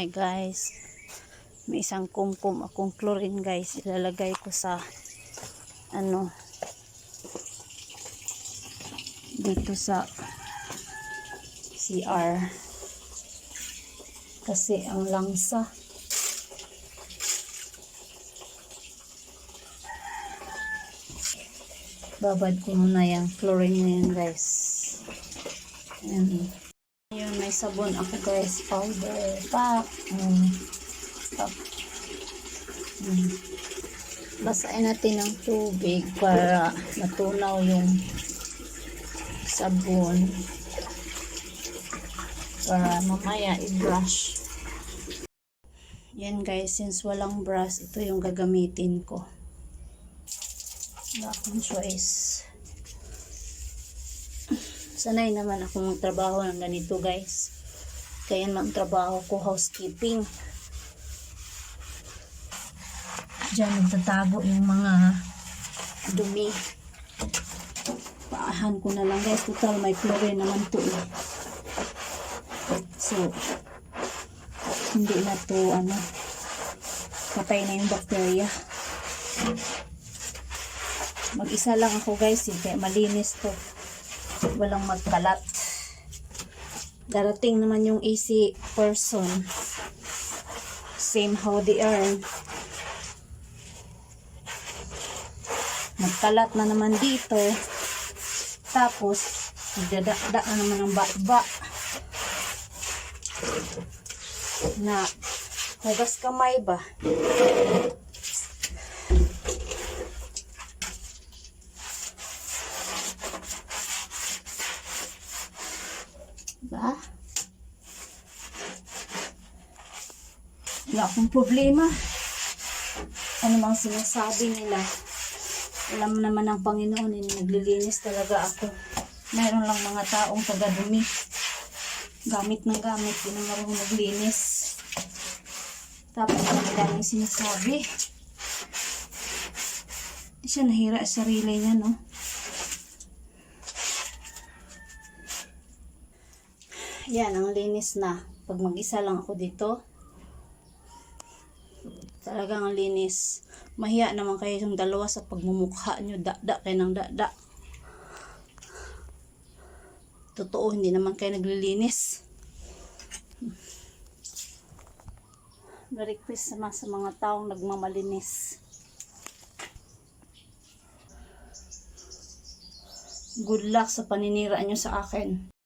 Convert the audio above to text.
Hi guys. May isang kumkum akong chlorine guys. Ilalagay ko sa ano dito sa CR. Kasi ang langsa. Babad ko muna yung chlorine na yan guys. Ayan. Sabon ako guys. Powder. Pa. Mm. Stop. Mm. Basahin natin ng tubig para matunaw yung sabon. Para mamaya i-brush. Yan guys, since walang brush, ito yung gagamitin ko. Wala akong choice. Sanay naman ako magtrabaho ng ganito guys. Kaya ang trabaho ko housekeeping. Diyan nagtatago yung mga dumi. Paahan ko na lang guys. Total may chlorine naman to eh. So, hindi na to ano, patay na yung bacteria. Mag-isa lang ako guys eh, kaya malinis to walang magkalat. Darating naman yung AC person. Same how they are. Magkalat na naman dito. Tapos, magdadakda na naman ng ba Na, hugas kamay ba? Ba? Wala akong problema. Ano mang sinasabi nila. Alam naman ng Panginoon, eh, naglilinis talaga ako. Meron lang mga taong tagadumi. Gamit ng gamit, di na marunong maglinis. Tapos ang daming sinasabi. Di siya nahira sa sarili niya, no? Yan, ang linis na. Pag mag-isa lang ako dito, talagang ang linis. Mahiya naman kayo yung dalawa sa pagmumukha nyo. Da-da kayo ng da-da. Totoo, hindi naman kayo naglilinis. Na-request sama sa mga taong nagmamalinis. Good luck sa paninira nyo sa akin.